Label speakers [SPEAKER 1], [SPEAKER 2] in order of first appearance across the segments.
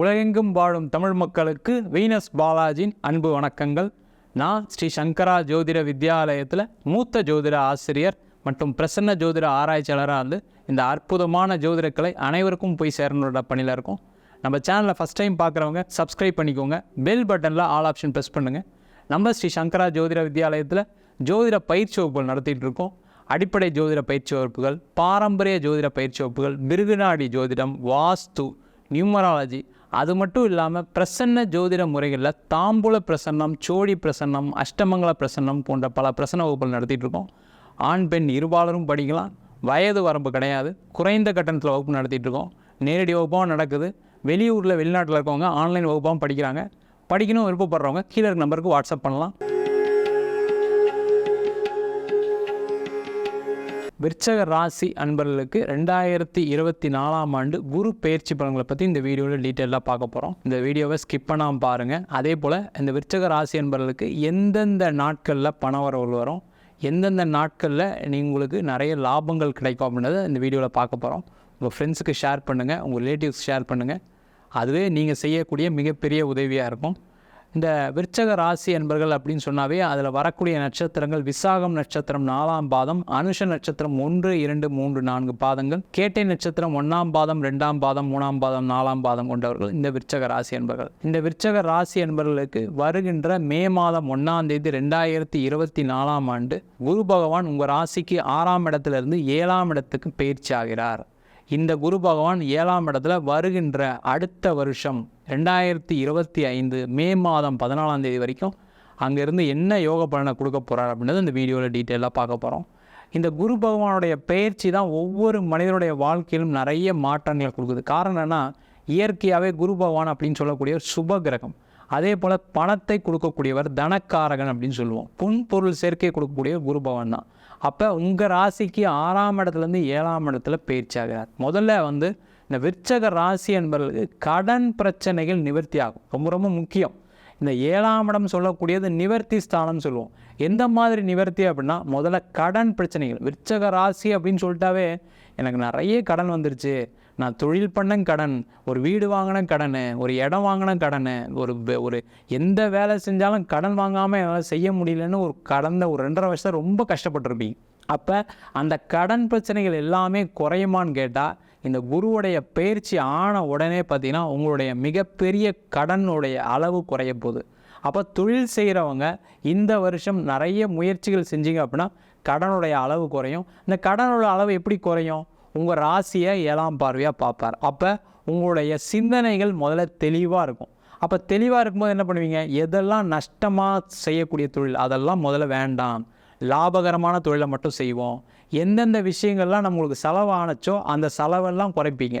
[SPEAKER 1] உலகெங்கும் வாழும் தமிழ் மக்களுக்கு வீனஸ் பாலாஜியின் அன்பு வணக்கங்கள். நான் ஸ்ரீ சங்கரா ஜோதிட வித்யாலயத்தில் மூத்த ஜோதிட ஆசிரியர் மற்றும் பிரசன்ன ஜோதிட ஆராய்ச்சியாளராக இருந்து இந்த அற்புதமான ஜோதிடக்கலை அனைவருக்கும் போய் சேரணுன்ற பணியில் இருக்கும். நம்ம சேனலை ஃபஸ்ட் டைம் பார்க்குறவங்க சப்ஸ்கிரைப் பண்ணிக்கோங்க. பெல் பட்டனில் ஆல் ஆப்ஷன் ப்ரெஸ் பண்ணுங்கள் நம்ம ஸ்ரீ சங்கரா ஜோதிட வித்யாலயத்தில் ஜோதிட பயிற்சி வகுப்புகள் நடத்திட்டு இருக்கோம். அடிப்படை ஜோதிட பயிற்சி வகுப்புகள் பாரம்பரிய ஜோதிட பயிற்சி வகுப்புகள் மிருகுநாடி ஜோதிடம் வாஸ்து நியூமராலஜி அது மட்டும் இல்லாமல் பிரசன்ன ஜோதிட முறைகளில் தாம்பூல பிரசன்னம் சோழி பிரசன்னம் அஷ்டமங்கல பிரசன்னம் போன்ற பல பிரசன்ன வகுப்புகள் நடத்திட்டு இருக்கோம். ஆண் பெண் இருபாலரும் படிக்கலாம். வயது வரம்பு கிடையாது. குறைந்த கட்டணத்தில் வகுப்பு நடத்திட்டு இருக்கோம். நேரடி வகுப்பாகவும் நடக்குது. வெளியூரில் வெளிநாட்டில் இருக்கவங்க ஆன்லைன் வகுப்பாகவும் படிக்கிறாங்க. படிக்கணும் விருப்பப்படுறவங்க கீழே இருக்க நம்பருக்கு வாட்ஸ்அப் பண்ணலாம். விருச்சக ராசி அன்பர்களுக்கு ரெண்டாயிரத்தி இருபத்தி நாலாம் ஆண்டு குரு பயிற்சி பலன்களை பற்றி இந்த வீடியோவில் டீட்டெயிலாக பார்க்க போகிறோம் இந்த வீடியோவை ஸ்கிப் பண்ணாமல் பாருங்கள் அதே போல் இந்த விருச்சக ராசி அன்பர்களுக்கு எந்தெந்த நாட்களில் பண வரவுகள் வரும்? எந்தெந்த நாட்களில் நீங்கள் உங்களுக்கு நிறைய லாபங்கள் கிடைக்கும் அப்படின்றத இந்த வீடியோவில் பார்க்க போகிறோம் உங்கள் ஃப்ரெண்ட்ஸுக்கு ஷேர் பண்ணுங்கள் உங்கள் ரிலேட்டிவ்ஸ் ஷேர் பண்ணுங்கள் அதுவே நீங்கள் செய்யக்கூடிய மிகப்பெரிய உதவியாக இருக்கும். இந்த விருச்சக ராசி என்பர்கள் அப்படின்னு சொன்னாவே அதில் வரக்கூடிய நட்சத்திரங்கள் விசாகம் நட்சத்திரம் நாலாம் பாதம் அனுஷ நட்சத்திரம் ஒன்று இரண்டு மூன்று நான்கு பாதங்கள் கேட்டை நட்சத்திரம் ஒன்றாம் பாதம் ரெண்டாம் பாதம் மூணாம் பாதம் நாலாம் பாதம் கொண்டவர்கள் இந்த விருச்சக ராசி என்பர்கள். இந்த விருச்சக ராசி என்பர்களுக்கு வருகின்ற மே மாதம் ஒன்றாம் தேதி ரெண்டாயிரத்தி இருபத்தி நாலாம் ஆண்டு குரு பகவான் உங்கள் ராசிக்கு ஆறாம் இடத்திலிருந்து ஏழாம் இடத்துக்கு பயிற்சி ஆகிறார். இந்த குரு பகவான் ஏழாம் இடத்துல வருகின்ற அடுத்த வருஷம் ரெண்டாயிரத்தி இருபத்தி ஐந்து மே மாதம் பதினாலாம் தேதி வரைக்கும் அங்கேருந்து என்ன யோக பலனை கொடுக்க போகிறார் அப்படின்றது இந்த வீடியோவில் டீட்டெயிலாக பார்க்க போகிறோம் இந்த குரு பகவானுடைய பயிற்சி தான் ஒவ்வொரு மனிதனுடைய வாழ்க்கையிலும் நிறைய மாற்றங்கள் கொடுக்குது. காரணம் என்னென்னா இயற்கையாகவே குரு பகவான் அப்படின்னு சொல்லக்கூடிய ஒரு சுப கிரகம் அதே போல் பணத்தை கொடுக்கக்கூடியவர் தனக்காரகன் அப்படின்னு சொல்லுவோம். புன்பொருள் சேர்க்கை கொடுக்கக்கூடிய குரு பகவான் தான். அப்போ உங்கள் ராசிக்கு ஆறாம் இடத்துலேருந்து ஏழாம் இடத்துல பயிற்சி ஆகிறார். முதல்ல வந்து இந்த விற்சக ராசி என்பவர்களுக்கு கடன் பிரச்சனைகள் நிவர்த்தி ஆகும். ரொம்ப ரொம்ப முக்கியம். இந்த ஏழாம் இடம் சொல்லக்கூடியது நிவர்த்தி ஸ்தானம் சொல்லுவோம். எந்த மாதிரி நிவர்த்தி அப்படின்னா முதல்ல கடன் பிரச்சனைகள். விற்சக ராசி அப்படின்னு சொல்லிட்டாவே எனக்கு நிறைய கடன் வந்துருச்சு. நான் தொழில் பண்ண கடன் ஒரு வீடு வாங்கின கடன் ஒரு இடம் வாங்கின கடன் ஒரு ஒரு எந்த வேலை செஞ்சாலும் கடன் வாங்காமல் என்னால் செய்ய முடியலன்னு ஒரு கடந்த ஒரு ரெண்டரை வருஷம் ரொம்ப கஷ்டப்பட்டிருப்பீங்க. அப்போ அந்த கடன் பிரச்சனைகள் எல்லாமே குறையுமான்னு கேட்டால் இந்த குருவுடைய பயிற்சி ஆன உடனே பார்த்தீங்கன்னா உங்களுடைய மிகப்பெரிய கடனுடைய அளவு குறைய போகுது. அப்போ தொழில் செய்கிறவங்க இந்த வருஷம் நிறைய முயற்சிகள் செஞ்சீங்க அப்படின்னா கடனுடைய அளவு குறையும். இந்த கடனோட அளவு எப்படி குறையும்? உங்கள் ராசியை ஏழாம் பார்வையாக பார்ப்பார். அப்போ உங்களுடைய சிந்தனைகள் முதல்ல தெளிவாக இருக்கும். அப்போ தெளிவாக இருக்கும்போது என்ன பண்ணுவீங்க? எதெல்லாம் நஷ்டமாக செய்யக்கூடிய தொழில்? அதெல்லாம் முதல்ல வேண்டாம். லாபகரமான தொழிலை மட்டும் செய்வோம். எந்தெந்த விஷயங்கள்லாம் நம்மளுக்கு செலவானச்சோ அந்த செலவெல்லாம் குறைப்பீங்க.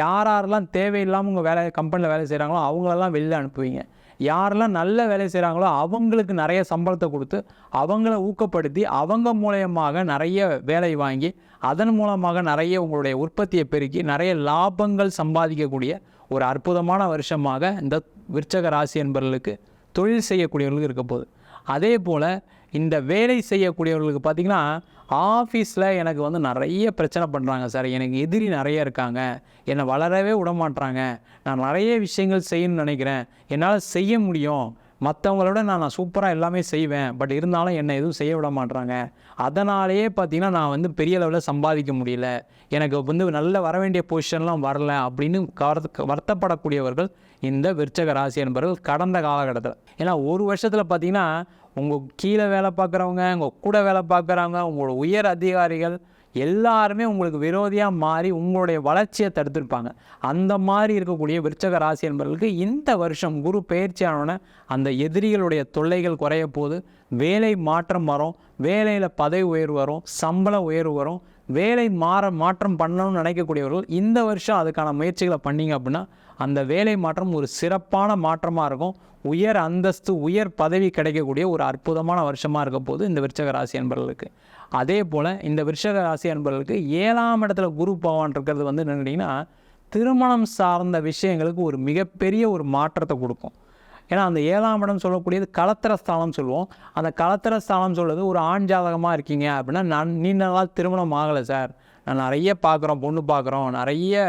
[SPEAKER 1] யார் யாரெல்லாம் தேவையில்லாமல் உங்கள் வேலை கம்பெனியில் வேலை செய்கிறாங்களோ அவங்களெல்லாம் வெளியில் அனுப்புவீங்க. யாரெல்லாம் நல்ல வேலை செய்கிறாங்களோ அவங்களுக்கு நிறைய சம்பளத்தை கொடுத்து அவங்கள ஊக்கப்படுத்தி அவங்க மூலயமாக நிறைய வேலை வாங்கி அதன் மூலமாக நிறைய உங்களுடைய உற்பத்தியை பெருக்கி நிறைய லாபங்கள் சம்பாதிக்கக்கூடிய ஒரு அற்புதமான வருஷமாக இந்த விற்சக ராசி என்பவர்களுக்கு தொழில் செய்யக்கூடியவர்களுக்கு இருக்க போகுது. அதே போல் இந்த வேலை செய்யக்கூடியவர்களுக்கு பார்த்திங்கன்னா ஆஃபீஸில் எனக்கு வந்து நிறைய பிரச்சனை பண்ணுறாங்க சார். எனக்கு எதிரி நிறைய இருக்காங்க. என்னை வளரவே விடமாட்றாங்க நான் நிறைய விஷயங்கள் செய்யணும்னு நினைக்கிறேன். என்னால் செய்ய முடியும். மற்றவங்களோட நான் நான் சூப்பராக எல்லாமே செய்வேன். பட் இருந்தாலும் என்னை எதுவும் செய்ய விட மாட்றாங்க. அதனாலேயே பார்த்தீங்கன்னா நான் வந்து பெரிய லெவலில் சம்பாதிக்க முடியல. எனக்கு வந்து நல்ல வர வேண்டிய பொசிஷன்லாம் வரல அப்படின்னு கவர்த்த வருத்தப்படக்கூடியவர்கள் இந்த விருச்சக ராசி என்பவர்கள் கடந்த காலகட்டத்தில். ஏன்னா ஒரு வருஷத்தில் பார்த்தீங்கன்னா உங்கள் கீழே வேலை பார்க்குறவங்க உங்கள் கூட வேலை பார்க்குறவங்க உங்களோட உயர் அதிகாரிகள் எல்லாருமே உங்களுக்கு விரோதியாக மாறி உங்களுடைய வளர்ச்சியை தடுத்திருப்பாங்க. அந்த மாதிரி இருக்கக்கூடிய விருச்சக ராசி என்பவர்களுக்கு இந்த வருஷம் குரு பயிற்சியானோடனே அந்த எதிரிகளுடைய தொல்லைகள் குறைய போது வேலை மாற்றம் வரும். வேலையில் பதவி உயர்வு வரும். சம்பள உயர்வு வரும். வேலை மாற மாற்றம் பண்ணணும்னு நினைக்கக்கூடியவர்கள் இந்த வருஷம் அதுக்கான முயற்சிகளை பண்ணீங்க அப்படின்னா அந்த வேலை மாற்றம் ஒரு சிறப்பான மாற்றமாக இருக்கும். உயர் அந்தஸ்து உயர் பதவி கிடைக்கக்கூடிய ஒரு அற்புதமான வருஷமாக இருக்க போது இந்த விருச்சக ராசி என்பவர்களுக்கு அதே போல் இந்த விருஷக ராசி என்பவர்களுக்கு ஏழாம் இடத்துல குரு பகவான் இருக்கிறது வந்து என்னன்னா திருமணம் சார்ந்த விஷயங்களுக்கு ஒரு மிகப்பெரிய ஒரு மாற்றத்தை கொடுக்கும். ஏன்னா அந்த ஏழாம் இடம் சொல்லக்கூடியது களத்திர ஸ்தானம் சொல்லுவோம். அந்த களத்திர ஸ்தானம் சொல்கிறது ஒரு ஆண் ஜாதகமாக இருக்கீங்க அப்படின்னா நான் நீண்ட நாள் திருமணம் ஆகலை சார். நான் நிறைய பார்க்குறோம் பொண்ணு பார்க்குறோம் நிறைய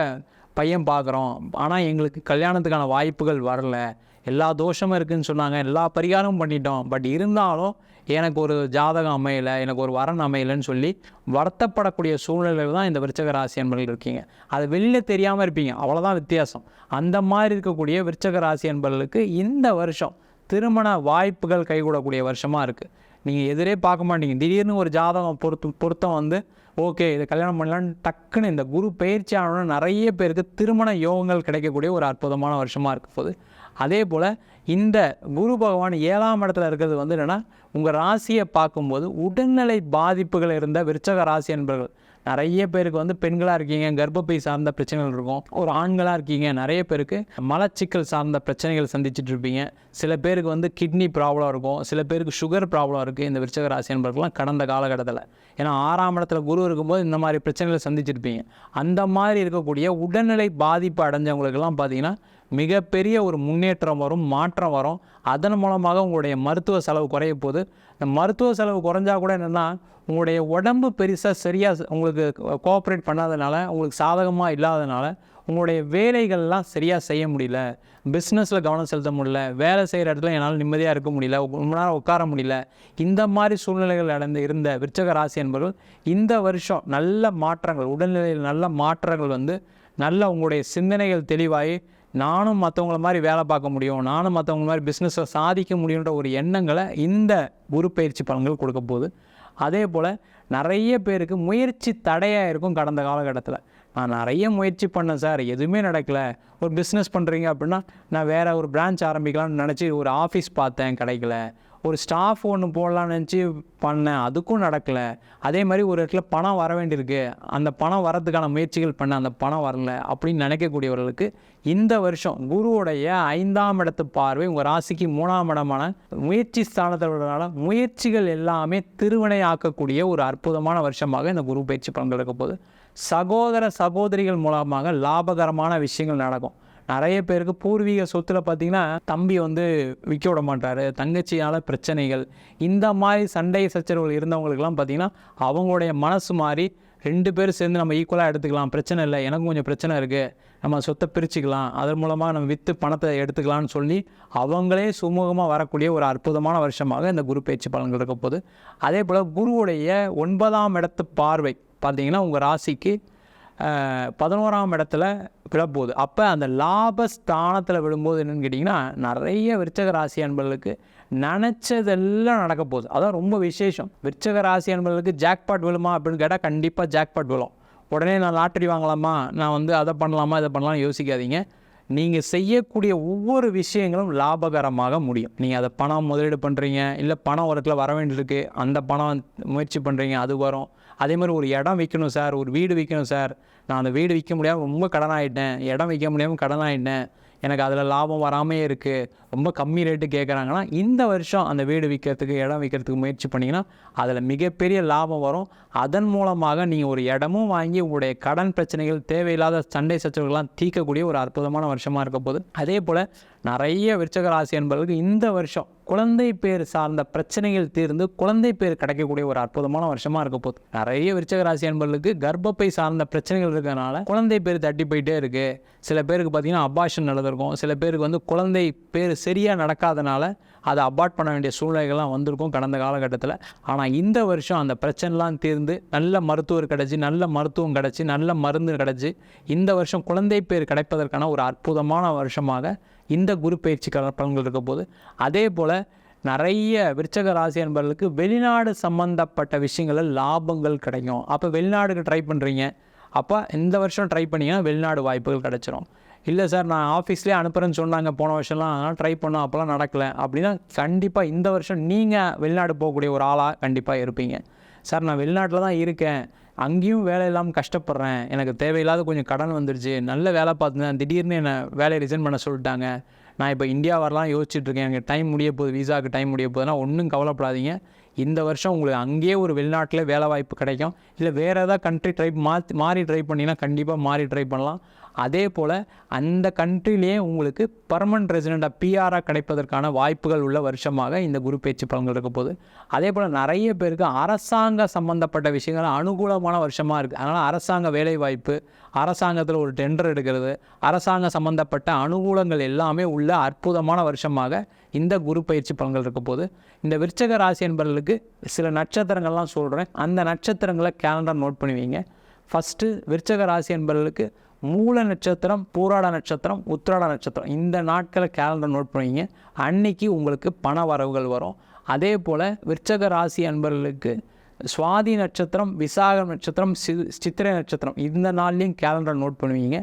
[SPEAKER 1] பையன் பார்க்குறோம் ஆனால் எங்களுக்கு கல்யாணத்துக்கான வாய்ப்புகள் வரல. எல்லா தோஷமும் இருக்குதுன்னு சொன்னாங்க. எல்லா பரிகாரமும் பண்ணிட்டோம். பட் இருந்தாலும் எனக்கு ஒரு ஜாதகம் அமையலை. எனக்கு ஒரு வரன் அமையலைன்னு சொல்லி வருத்தப்படக்கூடிய சூழ்நிலையில் தான் இந்த விருச்சக ராசி என்பர்கள் இருக்கீங்க. அது வெளியில் தெரியாமல் இருப்பீங்க. அவ்வளோதான் வித்தியாசம். அந்த மாதிரி இருக்கக்கூடிய விருச்சக ராசி என்பர்களுக்கு இந்த வருஷம் திருமண வாய்ப்புகள் கைகூடக்கூடிய வருஷமாக இருக்குது நீங்கள் எதிரே பார்க்க மாட்டீங்க. திடீர்னு ஒரு ஜாதகம் பொறுத்து பொருத்தம் வந்து ஓகே இதை கல்யாணம் பண்ணலான்னு டக்குன்னு இந்த குரு பயிற்சி நிறைய பேருக்கு திருமண யோகங்கள் கிடைக்கக்கூடிய ஒரு அற்புதமான வருஷமாக இருக்க போகுது. அதே போல் இந்த குரு பகவான் ஏழாம் இடத்துல இருக்கிறது வந்து என்னென்னா உங்கள் ராசியை பார்க்கும்போது உடல்நிலை பாதிப்புகள் இருந்த விருச்சக ராசி என்பர்கள் நிறைய பேருக்கு வந்து பெண்களாக இருக்கீங்க கர்ப்பப்பை சார்ந்த பிரச்சனைகள் இருக்கும். ஒரு ஆண்களாக இருக்கீங்க நிறைய பேருக்கு மலச்சிக்கல் சார்ந்த பிரச்சனைகள் சந்திச்சுட்டு இருப்பீங்க. சில பேருக்கு வந்து கிட்னி ப்ராப்ளம் இருக்கும். சில பேருக்கு சுகர் ப்ராப்ளம் இருக்குது இந்த விருச்சக ராசி என்பவர்கள்லாம் கடந்த காலகட்டத்தில். ஏன்னா ஆறாம் இடத்துல குரு இருக்கும்போது இந்த மாதிரி பிரச்சனைகளை சந்திச்சிருப்பீங்க அந்த மாதிரி இருக்கக்கூடிய உடல்நிலை பாதிப்பு அடைஞ்சவங்களுக்கெல்லாம் பார்த்தீங்கன்னா மிகப்பெரிய ஒரு முன்னேற்றம் வரும் மாற்றம் வரும். அதன் மூலமாக உங்களுடைய மருத்துவ செலவு குறைய போது இந்த மருத்துவ செலவு குறைஞ்சா கூட என்னென்னா உங்களுடைய உடம்பு பெருசாக சரியாக உங்களுக்கு கோஆப்ரேட் பண்ணாதனால உங்களுக்கு சாதகமாக இல்லாதனால உங்களுடைய வேலைகள்லாம் சரியாக செய்ய முடியல. பிஸ்னஸில் கவனம் செலுத்த முடியல. வேலை செய்கிற இடத்துல என்னால் நிம்மதியாக இருக்க முடியல. ரொம்ப நேரம் உட்கார முடியல. இந்த மாதிரி சூழ்நிலைகள் அடைந்து இருந்த விருச்சக ராசி என்பவர்கள் இந்த வருஷம் நல்ல மாற்றங்கள் உடல்நிலையில் நல்ல மாற்றங்கள் வந்து நல்ல உங்களுடைய சிந்தனைகள் தெளிவாகி நானும் மற்றவங்கள மாதிரி வேலை பார்க்க முடியும் நானும் மற்றவங்கள மாதிரி பிஸ்னஸை சாதிக்க முடியுன்ற ஒரு எண்ணங்களை இந்த உருப்பயிற்சி பலன்கள் கொடுக்க போகுது. அதே போல் நிறைய பேருக்கு முயற்சி தடையாக இருக்கும் கடந்த காலகட்டத்தில். நான் நிறைய முயற்சி பண்ணேன் சார் எதுவுமே நடக்கலை. ஒரு பிஸ்னஸ் பண்ணுறீங்க அப்படின்னா நான் வேறு ஒரு பிரான்ச் ஆரம்பிக்கலாம்னு நினச்சி ஒரு ஆஃபீஸ் பார்த்தேன் கிடைக்கல. ஒரு ஸ்டாஃப் ஒன்று போடலான்னு நினச்சி பண்ணேன். அதுக்கும் நடக்கலை. அதே மாதிரி ஒரு இடத்துல பணம் வர வேண்டியிருக்கு. அந்த பணம் வரதுக்கான முயற்சிகள் பண்ண அந்த பணம் வரல அப்படின்னு நினைக்கக்கூடியவர்களுக்கு இந்த வருஷம் குருவுடைய ஐந்தாம் இடத்து பார்வை உங்கள் ராசிக்கு மூணாம் இடமான முயற்சி ஸ்தானத்தோடனால முயற்சிகள் எல்லாமே திருவினை ஆக்கக்கூடிய ஒரு அற்புதமான வருஷமாக இந்த குரு பயிற்சி பலன்கள் இருக்க போது சகோதர சகோதரிகள் மூலமாக லாபகரமான விஷயங்கள் நடக்கும். நிறைய பேருக்கு பூர்வீக சொத்தில் பார்த்தீங்கன்னா தம்பி வந்து விற்க விட மாட்டார். தங்கச்சியால் பிரச்சனைகள். இந்த மாதிரி சண்டை சச்சரவுகள் இருந்தவங்களுக்கெல்லாம் பார்த்தீங்கன்னா அவங்களுடைய மனசு மாறி ரெண்டு பேரும் சேர்ந்து நம்ம ஈக்குவலாக எடுத்துக்கலாம். பிரச்சனை இல்லை. எனக்கும் கொஞ்சம் பிரச்சனை இருக்குது நம்ம சொத்தை பிரிச்சுக்கலாம். அதன் மூலமாக நம்ம விற்று பணத்தை எடுத்துக்கலாம்னு சொல்லி அவங்களே சுமூகமாக வரக்கூடிய ஒரு அற்புதமான வருஷமாக இந்த குரு பேச்சு பலன்கள் இருக்க போது அதே போல் குருவுடைய ஒன்பதாம் இடத்து பார்வை பார்த்தீங்கன்னா உங்கள் ராசிக்கு பதினோராம் இடத்துல விழப்போகுது அப்போ அந்த லாபஸ்தானத்தில் விழும்போது என்னென்னு கேட்டிங்கன்னா நிறைய விருச்சக ராசி அன்பர்களுக்கு நினச்சதெல்லாம் நடக்க போகுது. அதான் ரொம்ப விசேஷம். விருச்சக ராசி அன்பர்களுக்கு ஜாக்பாட் விழுமா அப்படின்னு கேட்டால் கண்டிப்பாக ஜாக்பாட் விழும். உடனே நான் லாட்டரி வாங்கலாமா? நான் வந்து அதை பண்ணலாமா இதை பண்ணலாம்னு யோசிக்காதீங்க. நீங்கள் செய்யக்கூடிய ஒவ்வொரு விஷயங்களும் லாபகரமாக முடியும். நீங்கள் அதை பணம் முதலீடு பண்ணுறீங்க இல்லை பணம் ஒரு இடத்துல வர வேண்டியிருக்கு அந்த பணம் முயற்சி பண்ணுறீங்க அது வரும். அதே மாதிரி ஒரு இடம் விற்கணும் சார் ஒரு வீடு விற்கணும் சார். நான் அந்த வீடு விற்க முடியாமல் ரொம்ப கடன் ஆகிட்டேன் இடம் விற்க முடியாமல் கடன் ஆகிட்டேன் எனக்கு அதில் லாபம் வராமே இருக்குது ரொம்ப கம்மி ரேட்டு கேட்குறாங்கன்னா இந்த வருஷம் அந்த வீடு விற்கிறதுக்கு இடம் விற்கிறதுக்கு முயற்சி பண்ணிங்கன்னா அதில் மிகப்பெரிய லாபம் வரும். அதன் மூலமாக நீங்கள் ஒரு இடமும் வாங்கி உங்களுடைய கடன் பிரச்சனைகள் தேவையில்லாத சண்டை சச்சரவுகள்லாம் தீர்க்கக்கூடிய ஒரு அற்புதமான வருஷமாக இருக்க போகுது. அதே போல் நிறைய விருச்சக ராசி என்பவர்களுக்கு இந்த வருஷம் குழந்தை பேர் சார்ந்த பிரச்சனைகள் தீர்ந்து குழந்தை பேர் கிடைக்கக்கூடிய ஒரு அற்புதமான வருஷமாக இருக்க போகுது. நிறைய விருச்சக ராசி என்பவர்களுக்கு கர்ப்பப்பை சார்ந்த பிரச்சனைகள் இருக்கிறதுனால குழந்தை பேர் தட்டி போயிட்டே இருக்குது சில பேருக்கு பார்த்தீங்கன்னா அபாஷன் நடந்திருக்கும். சில பேருக்கு வந்து குழந்தை பேர் சரியாக நடக்காதனால அதை அபார்ட் பண்ண வேண்டிய சூழ்நிலைகள்லாம் வந்திருக்கும் கடந்த காலகட்டத்தில். ஆனால் இந்த வருஷம் அந்த பிரச்சனைலாம் தீர்ந்து நல்ல மருத்துவர் கிடச்சி நல்ல மருத்துவம் கிடச்சி நல்ல மருந்து கிடச்சி இந்த வருஷம் குழந்தை பேர் கிடைப்பதற்கான ஒரு அற்புதமான வருஷமாக இந்த குரு பயிற்சி பலன்கள் இருக்க போது அதே போல் நிறைய விருச்சக ராசி என்பவர்களுக்கு வெளிநாடு சம்மந்தப்பட்ட விஷயங்களில் லாபங்கள் கிடைக்கும். அப்போ வெளிநாடுக்கு ட்ரை பண்ணுறீங்க அப்போ இந்த வருஷம் ட்ரை பண்ணிங்கன்னா வெளிநாடு வாய்ப்புகள் கிடைச்சிரும். இல்லை சார் நான் ஆஃபீஸ்லேயே அனுப்புகிறேன்னு சொன்னாங்க போன வருஷம்லாம். அதனால் ட்ரை பண்ணோம் அப்போலாம் நடக்கலை. அப்படின்னா கண்டிப்பாக இந்த வருஷம் நீங்கள் வெளிநாடு போகக்கூடிய ஒரு ஆளாக கண்டிப்பாக இருப்பீங்க. சார் நான் வெளிநாட்டில் தான் இருக்கேன். அங்கேயும் வேலை இல்லாமல் கஷ்டப்படுறேன். எனக்கு தேவையில்லாத கொஞ்சம் கடன் வந்துடுச்சு நல்ல வேலை பார்த்துருந்தேன் திடீர்னு என்னை வேலையை ரிசைன் பண்ண சொல்லிட்டாங்க. நான் இப்போ இந்தியா வரலாம் யோசிச்சுட்ருக்கேன் எனக்கு டைம் முடிய போகுது விசாவுக்கு டைம் முடிய போகுதுன்னா ஒன்றும் கவலைப்படாதீங்க. இந்த வருஷம் உங்களுக்கு அங்கேயே ஒரு வெளிநாட்டில் வேலை வாய்ப்பு கிடைக்கும். இல்லை வேறு ஏதாவது கண்ட்ரி ட்ரை மாற்றி மாறி ட்ரை பண்ணிங்கன்னா கண்டிப்பாக மாறி ட்ரை பண்ணலாம். அதே போல் அந்த கண்ட்ரிலேயே உங்களுக்கு பர்மனன்ட் ரெசிடெண்ட்டாக பிஆராக கிடைப்பதற்கான வாய்ப்புகள் உள்ள வருஷமாக இந்த குரு பேச்சு பலன்கள் இருக்க போது அதே போல் நிறைய பேருக்கு அரசாங்க சம்மந்தப்பட்ட விஷயங்கள் அனுகூலமான வருஷமாக இருக்குது அதனால் அரசாங்க வேலைவாய்ப்பு அரசாங்கத்தில் ஒரு டெண்டர் எடுக்கிறது அரசாங்க சம்மந்தப்பட்ட அனுகூலங்கள் எல்லாமே உள்ள அற்புதமான வருஷமாக இந்த குரு பயிற்சி பலன்கள் இருக்க போது இந்த விருச்சக ராசி என்பவர்களுக்கு சில நட்சத்திரங்கள்லாம் சொல்கிறேன் அந்த நட்சத்திரங்களை கேலண்டர் நோட் பண்ணி வைங்க. ஃபஸ்ட்டு விருச்சக ராசி என்பவர்களுக்கு மூல நட்சத்திரம் பூராட நட்சத்திரம் உத்திராட நட்சத்திரம். இந்த நாட்களை கேலண்டர் நோட் பண்ணுவீங்க அன்னைக்கு உங்களுக்கு பண வரவுகள் வரும். அதே போல் விருச்சக ராசி அன்பர்களுக்கு சுவாதி நட்சத்திரம் விசாக நட்சத்திரம் சி சித்திரை நட்சத்திரம். இந்த நாள்லேயும் கேலண்டர் நோட் பண்ணுவீங்க.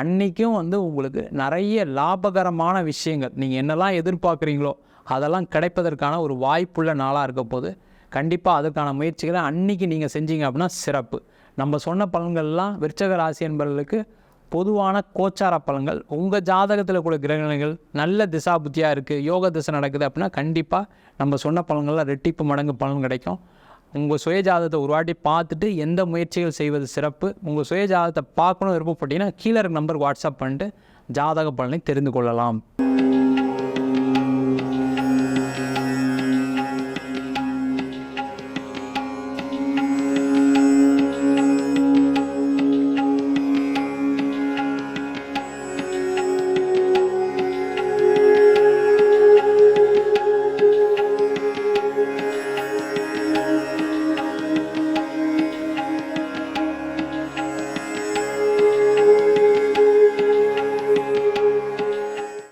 [SPEAKER 1] அன்றைக்கும் வந்து உங்களுக்கு நிறைய லாபகரமான விஷயங்கள். நீங்கள் என்னெல்லாம் எதிர்பார்க்குறீங்களோ அதெல்லாம் கிடைப்பதற்கான ஒரு வாய்ப்புள்ள நாளாக இருக்க போது கண்டிப்பாக அதற்கான முயற்சிகளை அன்றைக்கி நீங்கள் செஞ்சீங்க அப்படின்னா சிறப்பு. நம்ம சொன்ன பலன்கள்லாம் விருச்சக ராசி என்பவர்களுக்கு பொதுவான கோச்சார பலன்கள். உங்கள் ஜாதகத்தில் கூட கிரகணங்கள் நல்ல திசா புத்தியாக இருக்குது யோக திசை நடக்குது அப்படின்னா கண்டிப்பாக நம்ம சொன்ன பலன்கள்லாம் ரெட்டிப்பு மடங்கு பலன் கிடைக்கும். உங்கள் சுயஜாதகத்தை ஒரு வாட்டி பார்த்துட்டு எந்த முயற்சிகள் செய்வது சிறப்பு உங்கள் சுயஜாதத்தை பார்க்கணும் விருப்பப்பட்டீங்கன்னா கீழே நம்பர் வாட்ஸ்அப் பண்ணிட்டு ஜாதக பலனை தெரிந்து கொள்ளலாம்.